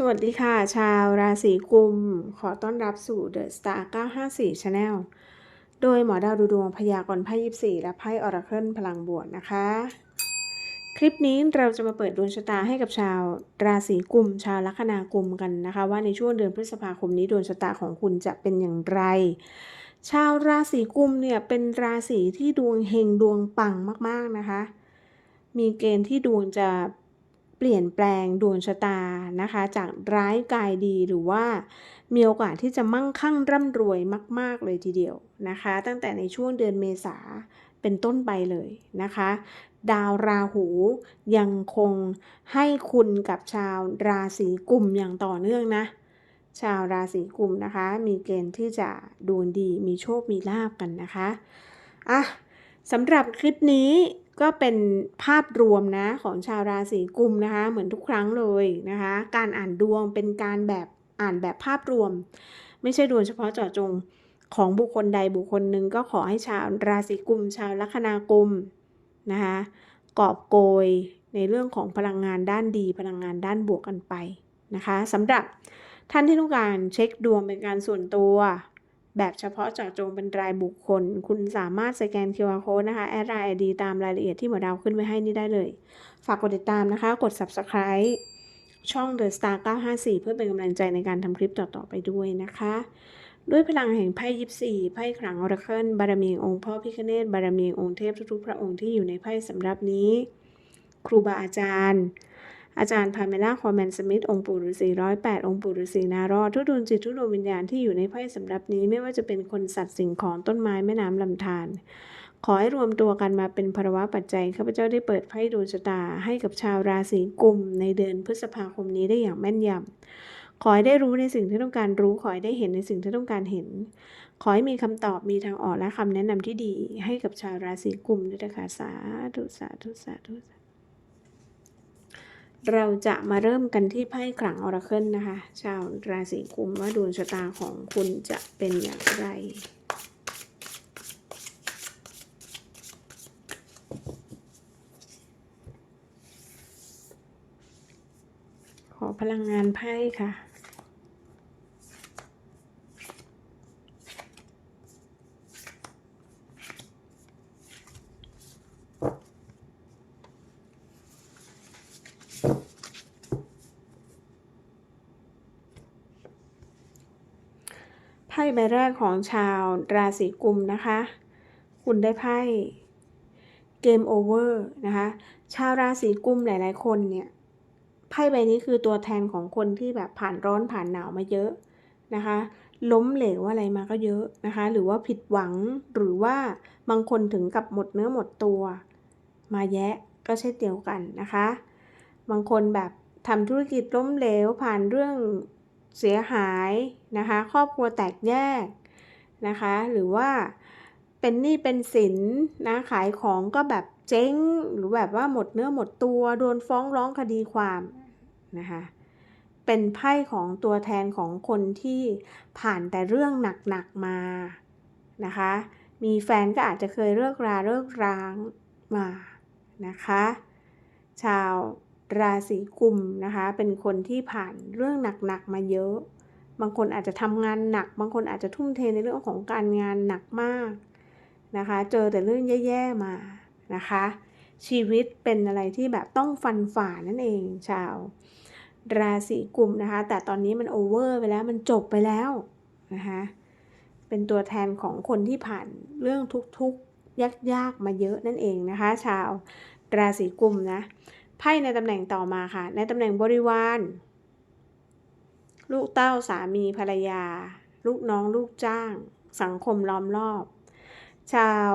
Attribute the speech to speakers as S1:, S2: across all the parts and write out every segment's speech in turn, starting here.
S1: สวัสดีค่ะ ชาวราศีกุม ขอต้อนรับสู่ The Star 954 Channel โดยหมอดาวดูดวงพยากรณ์ไพ่ยิปซีและไพ่ออราเคิลพลังบวกนะคะ คลิปนี้เราจะมาเปิดดวงชะตาให้กับชาวราศีกุม ชาวลัคนากุมกันนะคะ ว่าในช่วงเดือนพฤษภาคมนี้ดวงชะตาของคุณจะเป็นอย่างไร ชาวราศีกุมเนี่ยเป็นราศีที่ดวงเฮงดวงปังมากๆนะคะ มีเกณฑ์ที่ดวงจะ เปลี่ยนแปลงดวงชะตานะคะ จากร้ายกายดีหรือว่ามีโอกาสที่จะมั่งคั่งร่ำรวยมาก ๆ เลยทีเดียวนะคะ ตั้งแต่ในช่วงเดือนเมษาเป็นต้นไปเลยนะคะ ดาวราหูยังคงให้คุณกับชาวราศีกุมอย่างต่อเนื่องนะ ชาวราศีกุมนะคะ มีเกณฑ์ที่จะดวงดีมีโชคมีลาบกันนะคะอะสำหรับคลิปนี้ ก็เป็นภาพรวมนะของชาวราศีกุมนะคะ เหมือนทุกครั้งเลยนะคะ การอ่านดวงเป็นการแบบอ่านแบบภาพรวม ไม่ใช่ดวงเฉพาะเจาะจงของบุคคลใดบุคคลหนึ่งก็ขอให้ชาวราศีกุม ชาวลัคนากุมนะคะกอบโกยในเรื่องของพลังงานด้านดี พลังงานด้านบวกกันไปนะคะสำหรับท่านที่ต้องการเช็คดวงเป็นการส่วนตัว แบบเฉพาะเจาะจงเป็นรายบุคคล คุณสามารถสแกน QR code นะคะแอดไลน์ไอดีตามรายละเอียดที่หมอดาวขึ้นไว้ให้นี่ได้เลย ฝากกดติดตามนะคะ กด subscribe ช่อง The Star 954 เพื่อเป็นกำลังใจในการทำคลิปต่อ ๆ ไปด้วยนะคะ ด้วยพลังแห่งไพ่ยิปซีไพ่ขลังออร์เคิลบารมีองค์พ่อพิคเนตบารมีองค์เทพทุกๆพระองค์ที่อยู่ในไพ่สำรับนี้ ครูบาอาจารย์ อาจารย์พาเมล่าคอมแมนสมิธองค์ปู่ฤาษีร้อยแปดองค์ปู่ฤาษีนารอดทุกดวงจิตทุกดวงวิญญาณที่อยู่ในไพ่สำรับนี้ไม่ว่าจะเป็นคนสัตว์สิ่งของต้นไม้แม่น้ำลำธารขอให้รวมตัวกันมาเป็นภาวะปัจจัยข้าพเจ้าได้เปิดไพ่ดวงชะตา ให้กับชาวราศีกุมในเดือนพฤษภาคมนี้ได้อย่างแม่นยำขอให้ได้รู้ในสิ่งที่ต้องการรู้ ขอให้ได้เห็นในสิ่งที่ต้องการเห็น ขอให้มีคำตอบมีทางออกและคำแนะนำที่ดี ให้กับชาวราศีกุมด้วยนะคะสาธุสาธุสาธุสาธุ เราจะมาเริ่มกันที่ไพ่ขลังออราเคิลนะคะ ชาวราศีกุมว่าดวงชะตาของคุณจะเป็นอย่างไร ขอพลังงานไพ่ค่ะ ไพ่ใบแรกของชาวราศีกุมนะคะ คุณได้ไพ่เกมโอเวอร์นะคะ ชาวราศีกุมหลาย ๆ คนเนี่ยไพ่ใบนี้คือตัวแทนของคนที่แบบผ่านร้อนผ่านหนาวมาเยอะนะคะ ล้มเหลวอะไรมาก็เยอะนะคะ หรือว่าผิดหวังหรือว่าบางคนถึงกับหมดเนื้อหมดตัว มาแยะก็เช่นเดียวกันนะคะ บางคนแบบทำธุรกิจล้มเหลวผ่านเรื่อง เสียหายนะคะครอบครัวแตกแยกนะคะหรือว่าเป็นหนี้เป็นสินนะขายของก็แบบเจ๊งหรือแบบว่าหมดเนื้อหมดตัวโดนฟ้องร้องคดีความนะคะเป็นไพ่ของตัวแทนของคนที่ผ่านแต่เรื่องหนักๆมานะคะมีแฟนก็อาจจะเคยเลิกราเลิกร้างมานะคะ ชาว ราศีกุมนะคะ เป็นคนที่ผ่านเรื่องหนักๆมาเยอะ บางคนอาจจะทำงานหนัก บางคนอาจจะทุ่มเทในเรื่องของการงานหนักมากนะคะ เจอแต่เรื่องแย่ๆมานะคะ ชีวิตเป็นอะไรที่แบบต้องฟันฝ่านั่นเองชาว ราศีกุมนะคะ แต่ตอนนี้มันโอเวอร์ไปแล้วมันจบไปแล้วนะคะเป็นตัวแทนของคนที่ผ่านเรื่องทุกๆยากๆมาเยอะนั่นเองนะคะ ชาวราศีกุมนะ ไพ่ในตำแหน่งต่อมาค่ะ ในตำแหน่งบริวาร ลูกเต้าสามีภรรยา ลูกน้องลูกจ้าง สังคมล้อมรอบ ชาว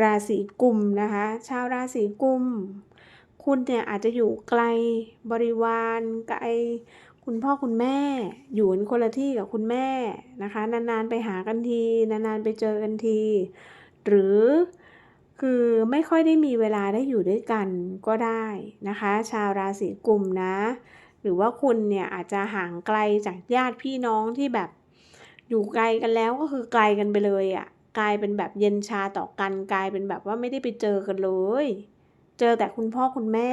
S1: ราศีกุมนะคะ ชาวราศีกุม คุณเนี่ยอาจจะอยู่ไกลบริวารไกลคุณพ่อคุณแม่อยู่คนละที่กับคุณแม่นะคะ นานๆไปหากันที นานๆไปเจอกันที หรือ คือไม่ค่อยได้มีเวลาได้อยู่ด้วยกันก็ได้นะคะ ชาวราศีกุมนะ หรือว่าคุณเนี่ยอาจจะห่างไกลจากญาติพี่น้องที่แบบอยู่ไกลกันแล้วก็คือไกลกันไปเลยอะ่ะกลายเป็นแบบเย็นชาต่อกันกลายเป็นแบบว่าไม่ได้ไปเจอกันเลย เจอแต่คุณพ่อคุณแม่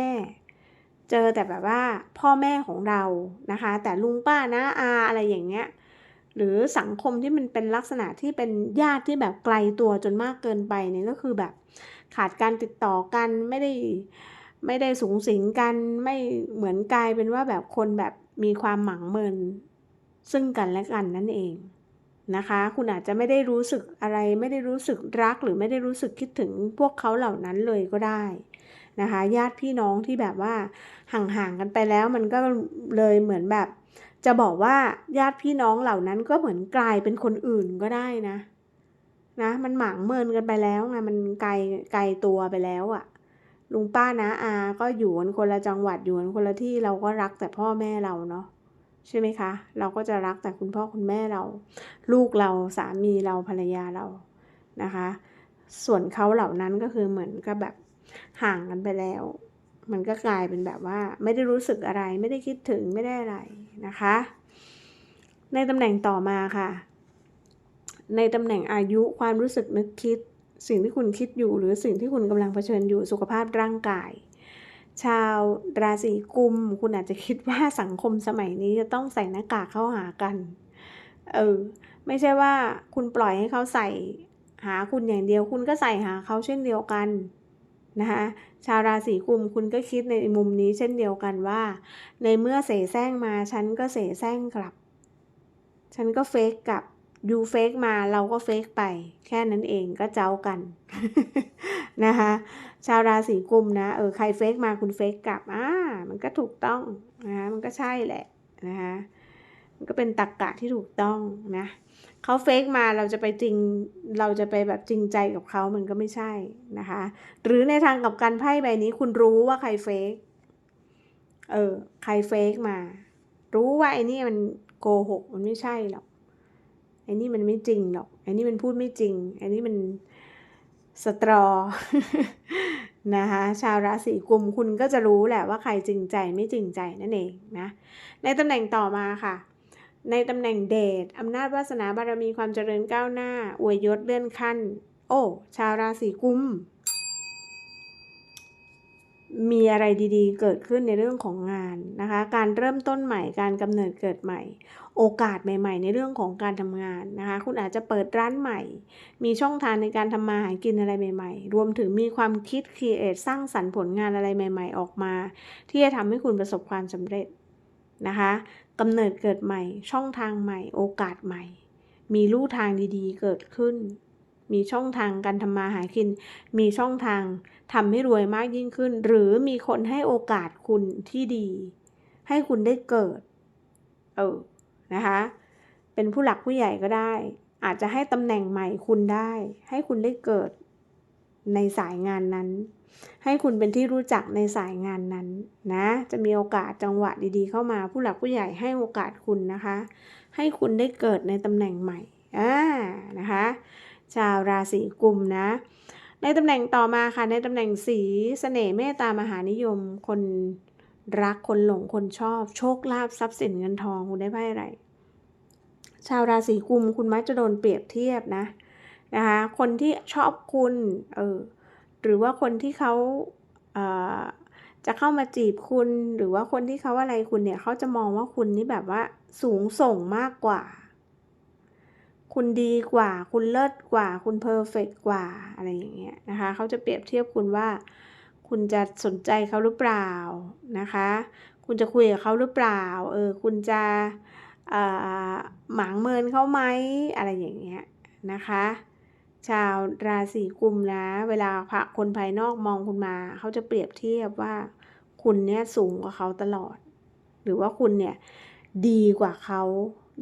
S1: เจอแต่แบบว่าพ่อแม่ของเรานะคะ แต่ลุงป้านะอาอะไรอย่างเงี้ย หรือสังคมที่มันเป็นลักษณะที่เป็นญาติที่แบบไกลตัวจนมากเกินไปเนี่ยก็คือแบบขาดการติดต่อกันไม่ได้ไม่ได้สูงสิงกันไม่เหมือนกลายเป็นว่าแบบคนแบบมีความหมังเมินซึ่งกันและกันนั่นเองนะคะ คุณอาจจะไม่ได้รู้สึกอะไร ไม่ได้รู้สึกรักหรือไม่ได้รู้สึกคิดถึงพวกเขาเหล่านั้นเลยก็ได้นะคะ ญาติพี่น้องที่แบบว่าห่างๆกันไปแล้วมันก็เลยเหมือนแบบ จะบอกว่าญาติพี่น้องเหล่านั้นก็เหมือนกลายเป็นคนอื่นก็ได้นะ นะ มันหมางเมินกันไปแล้วไงมันไกลไกลตัวไปแล้วอะ่ะ ลุงป้านะอาก็อยู่กันคนละจังหวัดอยู่กันคนละที่เราก็รักแต่พ่อแม่เราเนาะใช่ไหมคะ เราก็จะรักแต่คุณพ่อคุณแม่เรา ลูกเราสามีเราภรรยาเรานะคะ ส่วนเขาเหล่านั้นก็คือเหมือนกับแบบห่างกันไปแล้ว มันก็กลายเป็นแบบว่า ไม่ได้รู้สึกอะไร ไม่ได้คิดถึงไม่ได้อะไร นะคะ ในตำแหน่งต่อมาค่ะ ในตำแหน่งอายุความรู้สึกนึกคิด สิ่งที่คุณคิดอยู่หรือสิ่งที่คุณกำลังเผชิญอยู่สุขภาพร่างกาย ชาวราศีกุม คุณอาจจะคิดว่าสังคมสมัยนี้จะต้องใส่หน้ากากเข้าหากันเออไม่ใช่ว่าคุณปล่อยให้เขาใส่หาคุณอย่างเดียว คุณก็ใส่หาเขาเช่นเดียวกันนะคะ ชาวราศีกุมคุณก็คิดในมุมนี้เช่นเดียวกันว่า ในเมื่อเสแสร้งมาฉันก็เสแสร้งกลับ ฉันก็เฟกกลับยูเฟกมาเราก็เฟกไป แค่นั้นเองก็เจ้ากันนะคะ ชาวราศีกุมนะเออใครเฟกมาคุณเฟกกลับอ่ามันก็ถูกต้องนะมันก็ใช่แหละนะคะ มันก็เป็นตรรกกะที่ถูกต้องนะเขาเฟกมาเราจะไปจริงเราจะไปแบบจริงใจกับเขามันก็ไม่ใช่นะคะ หรือในทางกับการไพ่ใบนี้คุณรู้ว่าใครเฟกเออใครเฟกมา รู้ว่าไอ้นี่มันโกหกมันไม่ใช่หรอกไอ้นี่มันไม่จริงหรอกไอ้นี่มันพูดไม่จริงไอ้นี่มันสตรอนะคะชาวราศีกุมคุณก็จะรู้แหละว่าใครจริงใจไม่จริงใจนั่นเองนะในตำแหน่งต่อมาค่ะ ในตำแหน่งเดชอำนาจวาสนาบารมีความเจริญก้าวหน้า อวยยศเลื่อนขั้น โอ้ ชาวราศีกุม มีอะไรดีๆ เกิดขึ้นในเรื่องของงานนะคะ การเริ่มต้นใหม่ การกำเนิดเกิดใหม่ โอกาสใหม่ ๆ ในเรื่องของการทำงานนะคะ คุณอาจจะเปิดร้านใหม่ มีช่องทางในการทำมาหากินอะไรใหม่ ๆ รวมถึงมีความคิดครีเอทสร้างสรรค์ผลงานอะไรใหม่ ๆ ออกมา ที่จะทำให้คุณประสบความสำเร็จนะคะ กำเนิดเกิดใหม่ ช่องทางใหม่ โอกาสใหม่ มีลู่ทางดีๆ เกิดขึ้น มีช่องทางการทำมาหากิน มีช่องทางทำให้รวยมากยิ่งขึ้น หรือมีคนให้โอกาสคุณที่ดี ให้คุณได้เกิด เออ นะคะ เป็นผู้หลักผู้ใหญ่ก็ได้ อาจจะให้ตำแหน่งใหม่คุณได้ ให้คุณได้เกิด ในสายงานนั้น ให้คุณเป็นที่รู้จักในสายงานนั้นนะ จะมีโอกาสจังหวะดีๆ เข้ามาผู้หลักผู้ใหญ่ให้โอกาสคุณนะคะ ให้คุณได้เกิดในตำแหน่งใหม่อ่านะคะ ชาวราศีกุมนะ ในตำแหน่งต่อมาค่ะ ในตำแหน่งสีสเสน่ห์เมตตามหานิยม คนรักคนหลงคนชอบ โชคลาภทรัพย์สินเงินทองคุณได้ไพ่อะไรชาวราศีกุมคุณมักจะโดนเปรียบเทียบนะ นะคะคนที่ชอบคุณเออหรือว่าคนที่เขาจะเข้ามาจีบคุณ หรือว่าคนที่เขาอะไรคุณเนี่ยเขาจะมองว่าคุณนี่แบบว่าสูงส่งมากกว่า คุณดีกว่า คุณเลิศกว่า คุณเพอร์เฟกกว่าอะไรอย่างเงี้ยนะคะเขาจะเปรียบเทียบคุณว่า คุณจะสนใจเขาหรือเปล่านะคะ คุณจะคุยกับเขาหรือเปล่าเออคุณจะหมางเมินเขาไหมอะไรอย่างเงี้ยนะคะ ชาวราศีกุมนะ เวลาพระคนภายนอกมองคุณมา เขาจะเปรียบเทียบว่าคุณเนี่ยสูงกว่าเขาตลอด หรือว่าคุณเนี่ยดีกว่าเขา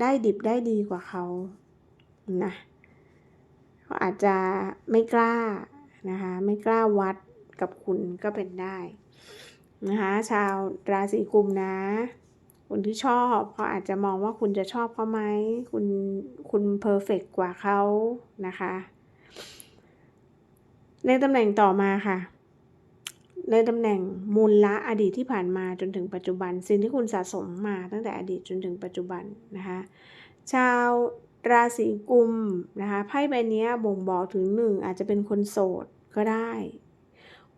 S1: ได้ดิบได้ดีกว่าเขานะเขาอาจจะไม่กล้านะคะไม่กล้าวัดกับคุณก็เป็นได้นะคะชาวราศีกุมนะคนที่ชอบเขาอาจจะมองว่าคุณจะชอบเขาไหมคุณคุณเพอร์เฟกกว่าเขานะคะ ในตำแหน่งต่อมาค่ะ ในตำแหน่งมูลละอดีตที่ผ่านมาจนถึงปัจจุบัน สิ่งที่คุณสะสมมาตั้งแต่อดีตจนถึงปัจจุบันนะคะชาวราศีกุมนะคะไพ่ใบนี้บ่งบอกถึงหนึ่งอาจจะเป็นคนโสดก็ได้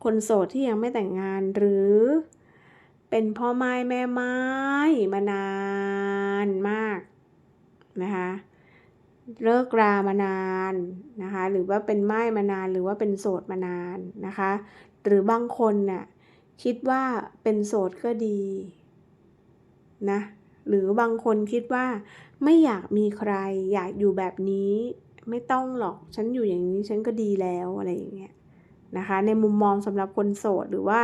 S1: คนโสดที่ยังไม่แต่งงานหรือเป็นพ่อไม้แม่ไม้มานานมากนะคะ เลิกรามานานนะคะ หรือว่าเป็นไม้มานานหรือว่าเป็นโสดมานานนะคะ หรือบางคนน่ะคิดว่าเป็นโสดก็ดีนะหรือบางคนคิดว่าไม่อยากมีใครอยากอยู่แบบนี้ ไม่ต้องหรอกฉันอยู่อย่างนี้ฉันก็ดีแล้วอะไรอย่างเงี้ยนะคะ ในมุมมองสำหรับคนโสดหรือว่า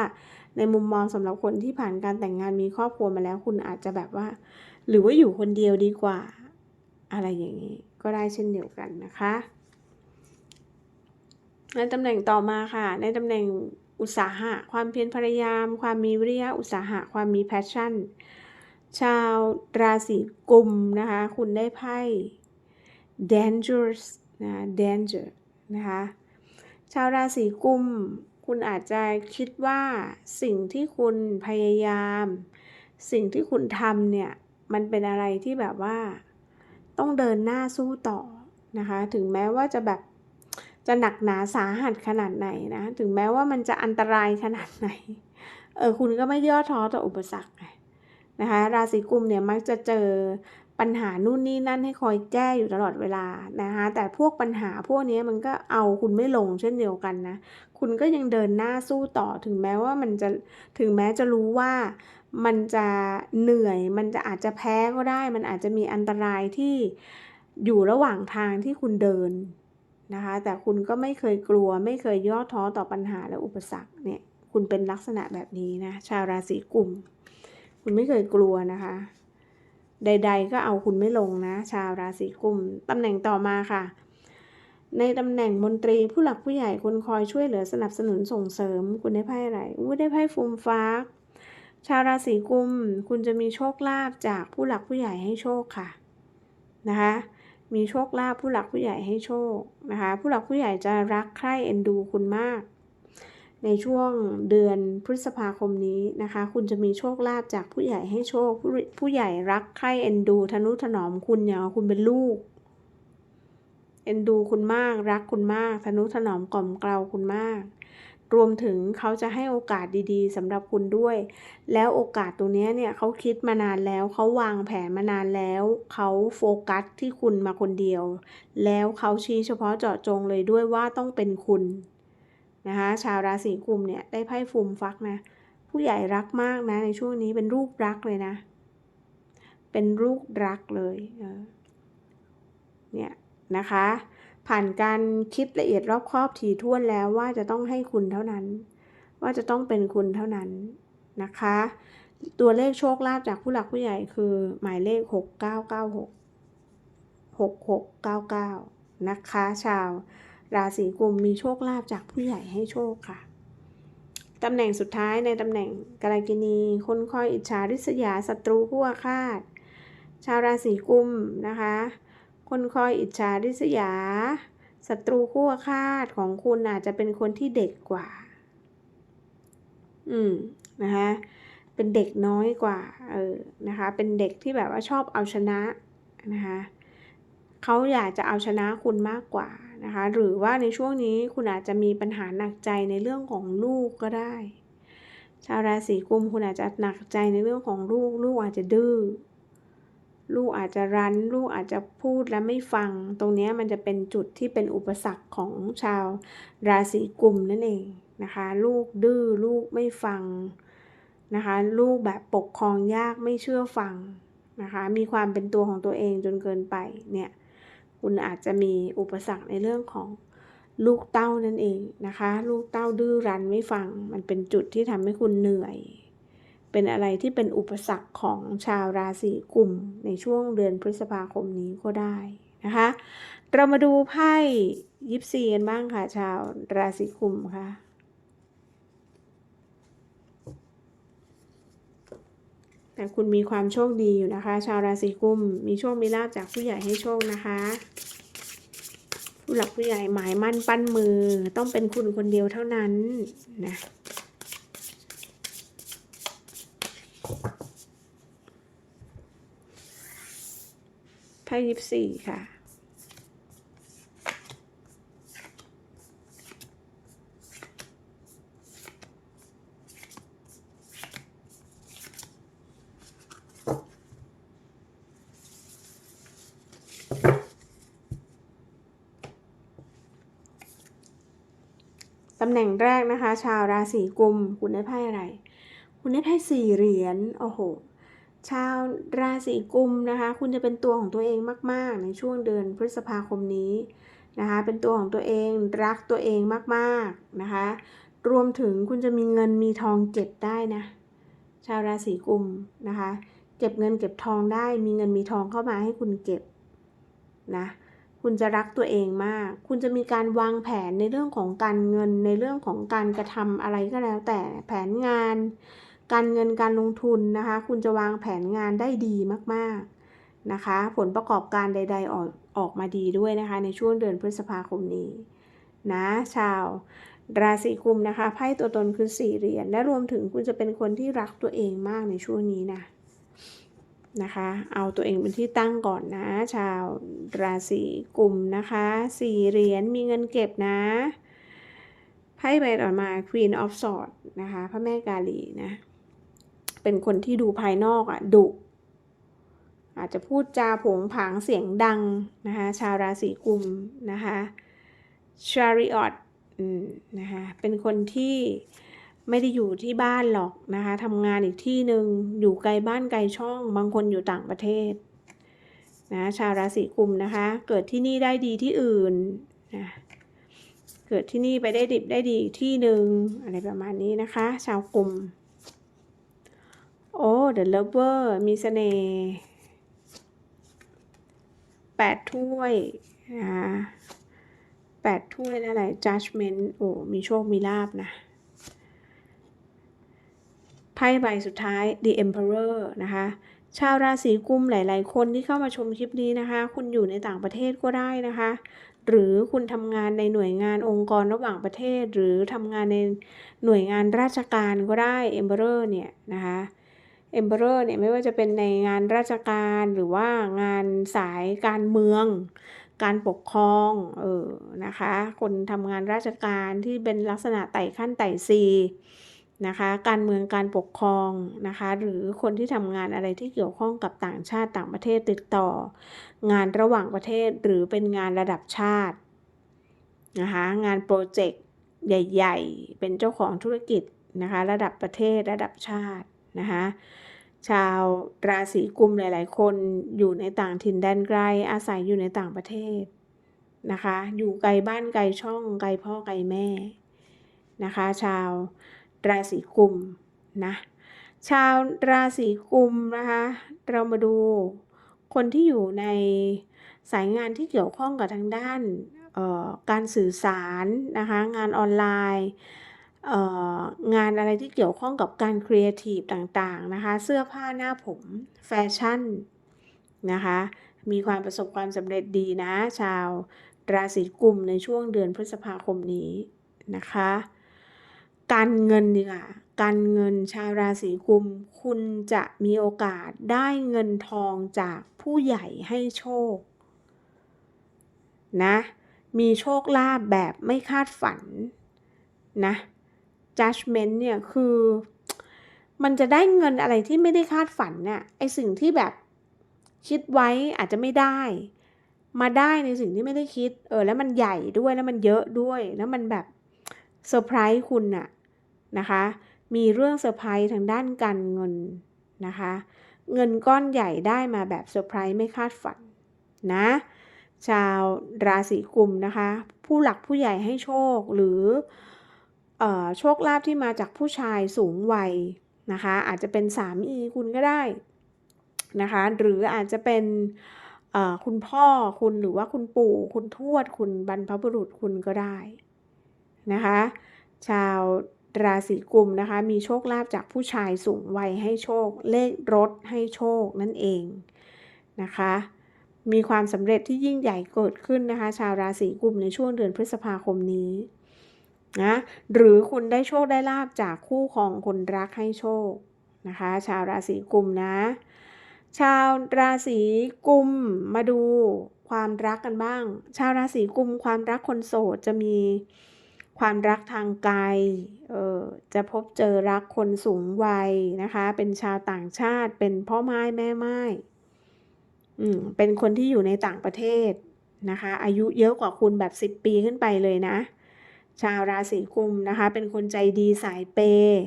S1: ในมุมมองสำหรับคนที่ผ่านการแต่งงานมีครอบครัวมาแล้วคุณอาจจะแบบว่า หรือว่าอยู่คนเดียวดีกว่า อะไรอย่างนี้ ก็ได้เช่นเดียวกันนะคะในตำแหน่งต่อมาค่ะ ในตำแหน่งอุตสาหะ ความเพียรพยายาม ความมีวิริยะอุตสาหะ ความมีแพชชั่น ชาวราศีกุมนะคะ คุณได้ไพ่ dangerous นะ danger นะคะ ชาวราศีกุม คุณอาจจะคิดว่าสิ่งที่คุณพยายาม สิ่งที่คุณทำเนี่ย มันเป็นอะไรที่แบบว่า ต้องเดินหน้าสู้ต่อนะคะ ถึงแม้ว่าจะแบบจะหนักหนาสาหัสขนาดไหนนะ ถึงแม้ว่ามันจะอันตรายขนาดไหน เออคุณก็ไม่ย่อท้อต่ออุปสรรคนะคะ ราศีกุมเนี่ยมักจะเจอปัญหานู่นนี่นั่นให้คอยแก้อยู่ตลอดเวลานะคะ แต่พวกปัญหาพวกนี้มันก็เอาคุณไม่ลงเช่นเดียวกันนะ คุณก็ยังเดินหน้าสู้ต่อถึงแม้ว่ามันจะถึงแม้จะรู้ว่ามันจะเหนื่อย มันจะอาจจะแพ้ก็ได้ มันอาจจะมีอันตรายที่อยู่ระหว่างทางที่คุณเดินนะคะ แต่คุณก็ไม่เคยกลัว ไม่เคยย่อท้อต่อปัญหาและอุปสรรคเนี่ย คุณเป็นลักษณะแบบนี้นะ ชาวราศีกุม คุณไม่เคยกลัวนะคะ ใด ๆ ก็เอาคุณไม่ลงนะ ชาวราศีกุมตำแหน่งต่อมาค่ะ ในตำแหน่งมนตรีผู้หลักผู้ใหญ่คนคอยช่วยเหลือสนับสนุนส่งเสริม คุณได้ไพ่อะไรอู้ได้ไพ่ฟูมฟ้าชาวราศีกุม คุณจะมีโชคลาภจากผู้หลักผู้ใหญ่ให้โชคค่ะนะคะมีโชคลาภผู้หลักผู้ใหญ่ให้โชคนะคะ ผู้หลักผู้ใหญ่จะรักใคร่เอ็นดูคุณมาก ในช่วงเดือนพฤษภาคมนี้นะคะ คุณจะมีโชคลาภจากผู้ใหญ่ให้โชค ผู้ผู้ใหญ่รักใคร่เอ็นดูทนุถนอมคุณอย่างคุณเป็นลูก เอ็นดูคุณมาก รักคุณมากทนุถนอมกล่อมเกลาคุณมาก รวมถึงเขาจะให้โอกาสดีๆสำหรับคุณด้วย แล้วโอกาสตรงนี้เนี่ยเขาคิดมานานแล้วเขาวางแผนมานานแล้ว เขาโฟกัสที่คุณมาคนเดียว แล้วเขาชี้เฉพาะเจาะจงเลยด้วยว่าต้องเป็นคุณนะคะชาวราศีกุมเนี่ยได้ไพ่ฟูมฟักนะ ผู้ใหญ่รักมากนะในช่วงนี้เป็นรูปรักเลยนะ เป็นรูปรักเลยเนี่ย นะคะ ผ่านการคิดละเอียดรอบครอบถี่ถ้วนแล้วว่าจะต้องให้คุณเท่านั้น ว่าจะต้องเป็นคุณเท่านั้นนะคะ ตัวเลขโชคลาภจากผู้หลักผู้ใหญ่คือหมายเลข 6996 6699 นะคะ ชาวราศีกุมมีโชคลาภจากผู้ใหญ่ให้โชคค่ะตำแหน่งสุดท้ายในตำแหน่งกาลกินี คนคอยอิจฉาริษยาศัตรูผู้อาฆาต ชาวราศีกุมนะคะ คนคอยอิจฉาริษยาศัตรูคู่อาฆาตของคุณอาจจะเป็นคนที่เด็กกว่า อืมนะคะเป็นเด็กน้อยกว่า เออ นะคะ เป็นเด็กที่แบบว่าชอบเอาชนะนะคะเขาอยากจะเอาชนะคุณมากกว่านะคะ หรือว่าในช่วงนี้คุณอาจจะมีปัญหาหนักใจในเรื่องของลูกก็ได้ ชาวราศีกุมคุณอาจจะหนักใจในเรื่องของลูก ลูกอาจจะดื้อ ลูกอาจจะรั้นลูกอาจจะพูดและไม่ฟัง ตรงนี้มันจะเป็นจุดที่เป็นอุปสรรคของชาวราศีกุมนั่นเองนะคะ ลูกดื้อลูกไม่ฟังนะคะ ลูกแบบปกครองยากไม่เชื่อฟังนะคะ มีความเป็นตัวของตัวเองจนเกินไปเนี่ยคุณอาจจะมีอุปสรรคในเรื่องของลูกเต้านั่นเองนะคะ ลูกเต้าดื้อรั้นไม่ฟัง มันเป็นจุดที่ทำให้คุณเหนื่อย เป็นอะไรที่เป็นอุปสรรคของชาวราศีกุมในช่วงเดือนพฤษภาคมนี้ก็ได้นะคะ เรามาดูไพ่ยิปซีกันบ้างค่ะ ชาวราศีกุมค่ะแต่คุณมีความโชคดีอยู่นะคะ ชาวราศีกุมมีโชคมีลาบจากผู้ใหญ่ให้โชคนะคะ ผู้หลักผู้ใหญ่หมายมั่นปั้นมือต้องเป็นคุณคนเดียวเท่านั้นนะ ไพ่ยิบสี่ค่ะ ตำแหน่งแรกนะคะ ชาวราศีกุม คุณได้ไพ่อะไร คุณได้ไพ่สี่เหรียญ โอ้โห ชาวราศีกุมนะคะ คุณจะเป็นตัวของตัวเองมาก ๆ ในช่วงเดือนพฤษภาคมนี้นะคะ เป็นตัวของตัวเองรักตัวเองมาก ๆ นะคะ รวมถึงคุณจะมีเงินมีทองเก็บได้นะ ชาวราศีกุมนะคะ เก็บเงินเก็บทองได้ มีเงินมีทองเข้ามาให้คุณเก็บนะคุณจะรักตัวเองมาก คุณจะมีการวางแผนในเรื่องของการเงินในเรื่องของการกระทำอะไรก็แล้วแต่แผนงาน การเงินการลงทุนนะคะ คุณจะวางแผนงานได้ดีมากๆนะคะ ผลประกอบการใด ๆ ออกออกมาดีด้วยนะคะ ในช่วงเดือนพฤษภาคมนี้นะชาวราศีกุมนะคะไพ่ตัวตนคือสี่เหรียญและรวมถึงคุณจะเป็นคนที่รักตัวเองมากในช่วงนี้นะนะคะ เอาตัวเองเป็นที่ตั้งก่อนนะ ชาวราศีกุมนะคะสี่เหรียญมีเงินเก็บนะไพ่ใบต่อมา Queen of Swords นะคะพระแม่กาลีนะ เป็นคนที่ดูภายนอกอะดุอาจจะพูดจาผงผางเสียงดังนะคะชาวราศีกุมนะคะ Chariot นะคะเป็นคนที่ไม่ได้อยู่ที่บ้านหรอกนะคะทำงานอีกที่หนึ่งอยู่ไกลบ้านไกลช่อง บางคนอยู่ต่างประเทศนะชาวราศีกุมนะคะ เกิดที่นี่ได้ดีที่อื่นนะเกิดที่นี่ไปได้ดิบได้ดีที่หนึ่งอะไรประมาณนี้นะคะ ชาวกุม โอ้ The Lover มีเสน่ห์แปดถ้วยนะแปดถ้วยอะไร judgment โอ้ มีโชค มีลาบนะ ไพ่ใบสุดท้าย the emperor นะคะ ชาวราศีกุมหลาย ๆ คนที่เข้ามาชมคลิปนี้นะคะ คุณอยู่ในต่างประเทศก็ได้นะคะ หรือคุณทำงานในหน่วยงานองค์กรระหว่างประเทศ หรือทำงานในหน่วยงานราชการก็ได้ emperor เนี่ยนะคะ emperor เนี่ยไม่ว่าจะเป็นในงานราชการหรือว่างานสายการเมือง การปกครองเออนะคะ คนทำงานราชการที่เป็นลักษณะไต่ขั้นไต่ซีนะคะ การเมืองการปกครองนะคะ หรือคนที่ทำงานอะไรที่เกี่ยวข้องกับต่างชาติต่างประเทศติดต่อ งานระหว่างประเทศหรือเป็นงานระดับชาตินะคะงานโปรเจกต์ใหญ่ ๆ เป็นเจ้าของธุรกิจนะคะ ระดับประเทศระดับชาติ นะคะชาวราศีกุมหลาย ๆ คนอยู่ในต่างถิ่นแดนไกลอาศัยอยู่ในต่างประเทศนะคะ อยู่ไกลบ้านไกลช่องไกลพ่อไกลแม่นะคะ ชาวราศีกุมนะชาวราศีกุมนะคะเรามาดูคนที่อยู่ในสายงานที่เกี่ยวข้องกับทางด้านการสื่อสารนะคะงานออนไลน์ งานอะไรที่เกี่ยวข้องกับการครีเอทีฟต่างๆนะคะเสื้อผ้าหน้าผมแฟชั่นนะคะมีความประสบความสำเร็จดีนะ ชาวราศีกุมในช่วงเดือนพฤษภาคมนี้นะคะ การเงินดีกว่าการเงินชาวราศีกุม คุณจะมีโอกาสได้เงินทองจากผู้ใหญ่ให้โชคนะมีโชคลาภแบบไม่คาดฝันนะ judgment เนี่ยคือมันจะได้เงินอะไรที่ไม่ได้คาดฝันเนี่ยไอสิ่งที่แบบคิดไว้อาจจะไม่ได้ มาได้ในสิ่งที่ไม่ได้คิด เออ แล้วมันใหญ่ด้วยแล้วมันเยอะด้วย แล้วมันแบบเซอร์ไพรส์คุณน่ะนะคะ มีเรื่องเซอร์ไพรส์ทางด้านการเงินนะคะ เงินก้อนใหญ่ได้มาแบบเซอร์ไพรส์ไม่คาดฝันนะ ชาวราศีกุมนะคะ ผู้หลักผู้ใหญ่ให้โชคหรือ โชคลาภที่มาจากผู้ชายสูงวัยนะคะ อาจจะเป็นสามีคุณก็ได้นะคะ หรืออาจจะเป็นคุณพ่อคุณหรือว่าคุณปู่ คุณทวด คุณบรรพบุรุษคุณก็ได้นะคะ ชาวราศีกุมนะคะ มีโชคลาภจากผู้ชายสูงวัยให้โชค เลขรถให้โชคนั่นเองนะคะ มีความสำเร็จที่ยิ่งใหญ่เกิดขึ้นนะคะ ชาวราศีกุมในช่วงเดือนพฤษภาคมนี้ นะหรือคุณได้โชคได้ลาบจากคู่ของคนรักให้โชคนะคะ ชาวราศีกุมนะ ชาวราศีกุมมาดูความรักกันบ้าง ชาวราศีกุมความรักคนโสดจะมีความรักทางกายเออจะพบเจอรักคนสูงวัยนะคะ เป็นชาวต่างชาติเป็นพ่อไม้แม่ไม้อืมเป็นคนที่อยู่ในต่างประเทศนะคะ อายุเยอะกว่าคุณแบบสิบปีขึ้นไปเลยนะ ชาวราศีกุมนะคะ เป็นคนใจดีสายเปย์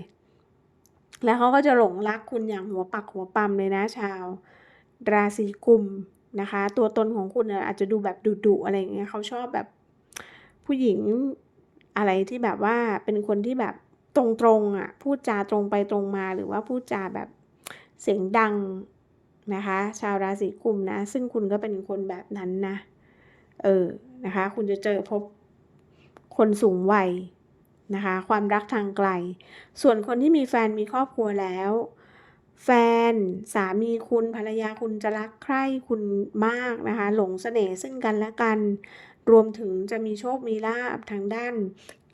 S1: แล้วเขาก็จะหลงรักคุณอย่างหัวปักหัวปั๊มเลยนะ ชาวราศีกุมนะคะ ตัวตนของคุณอาจจะดูแบบดุๆอะไรอย่างเงี้ยเขาชอบแบบผู้หญิงอะไรที่แบบว่าเป็นคนที่แบบตรงๆอะพูดจาตรงไปตรงมาหรือว่าพูดจาแบบเสียงดังนะคะ ชาวราศีกุมนะ ซึ่งคุณก็เป็นคนแบบนั้นนะ เออนะคะ คุณจะเจอพบ คนสูงวัยนะคะ ความรักทางไกล ส่วนคนที่มีแฟนมีครอบครัวแล้ว แฟนสามีคุณภรรยาคุณจะรักใคร่คุณมากนะคะ หลงเสน่ห์ซึ่งกันและกัน รวมถึงจะมีโชคมีลาภทางด้าน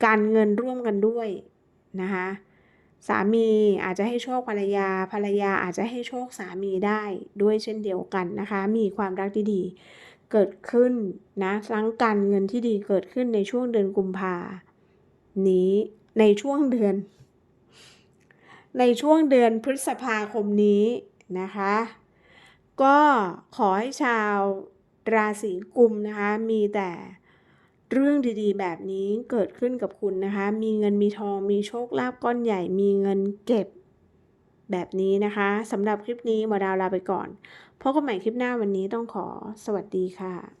S1: การเงินร่วมกันด้วยนะคะสามีอาจจะให้โชคภรรยา ภรรยาอาจจะให้โชคสามีได้ด้วยเช่นเดียวกันนะคะ มีความรักที่ดี เกิดขึ้นนะทั้งการเงินที่ดีเกิดขึ้นในช่วงเดือนกุมภานี้ในช่วงเดือน ในช่วงเดือนพฤษภาคมนี้นะคะ ก็ขอให้ชาวราศีกุมนะคะ มีแต่เรื่องดีๆ แบบนี้เกิดขึ้นกับคุณนะคะ มีเงินมีทองมีโชคลาภก้อนใหญ่ มีเงินเก็บแบบนี้นะคะสำหรับคลิปนี้หมอดาวลาไปก่อน พบกันใหม่คลิปหน้าวันนี้ต้องขอสวัสดีค่ะ